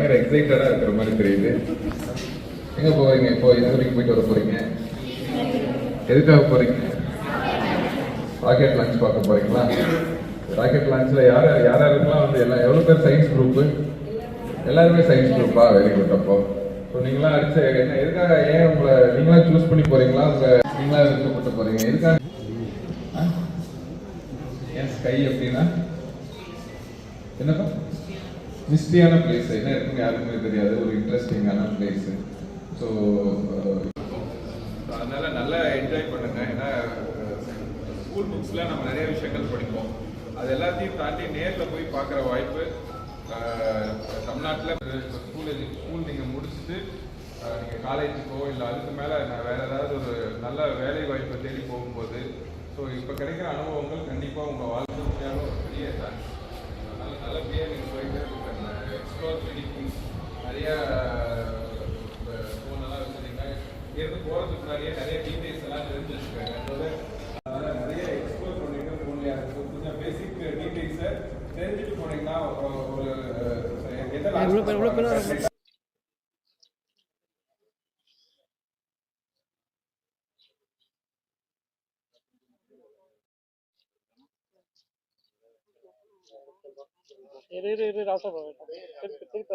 பயங்கர எக்ஸைட்டடா இருக்கிற மாதிரி தெரியுது. எங்க போவீங்க இப்போ எந்த வரைக்கும் போயிட்டு வர போறீங்க? எதுக்காக போறீங்க? ராக்கெட் லான்ச் பார்க்க போறீங்களா? ராக்கெட் லான்ச்ல யார் யார் யாருக்கெல்லாம் வந்து எல்லாம் எவ்வளவு பேர் சயின்ஸ் குரூப் எல்லாருமே சயின்ஸ் குரூப்பா வெரி குட் அப்போ ஸோ நீங்களாம் அடிச்ச என்ன எதுக்காக ஏன் உங்களை நீங்களா சூஸ் பண்ணி போறீங்களா? உங்க நீங்களா விருப்பப்பட்டு போறீங்க? எதுக்காக? ஆ? ஏன் ஸ்கை அப்படின்னா? என்னப்பா? மிஸ்டியான பிளேஸ் என்ன இருக்குன்னு யாருக்குமே தெரியாது. ஒரு இன்ட்ரெஸ்டிங்கான பிளேஸ் ஸோ அதனால நல்லா என்ஜாய் பண்ணுங்க. ஏன்னா ஸ்கூல் புக்ஸ்ல நம்ம நிறைய விஷயங்கள் படிப்போம். அது எல்லாத்தையும் தாண்டி நேரில் போய் பார்க்குற வாய்ப்பு தமிழ்நாட்டில் ஸ்கூல் ஸ்கூல் நீங்கள் முடிச்சுட்டு நீங்கள் காலேஜுக்கோ இல்லை அதுக்கு மேலே நான் வேறு ஏதாவது ஒரு நல்ல வேலை வாய்ப்பை தேடி போகும்போது ஸோ இப்போ கிடைக்கிற அனுபவங்கள் கண்டிப்பாக உங்கள் வாழ்க்கை போகிறதுக்கு முன்னாடியே நிறைய டீட்டெயில்ஸ் எல்லாம் தெரிஞ்சு அதனால நிறைய எக்ஸ்ப்ளோர் பண்ணிட்டு ஃபோன்லையா கொஞ்சம் பேசிக் டீட்டெயில்ஸை தெரிஞ்சுட்டு போனீங்கன்னா ஒரு- ஒரு எந்த இரு இரு இரு ராசா திருப்பி திருப்பி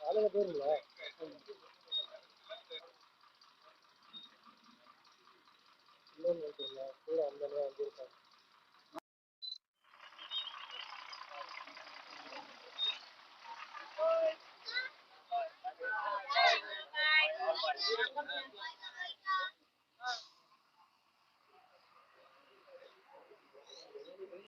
அழக பேர் இல்லை கூட அந்த வந்திருக்காங்க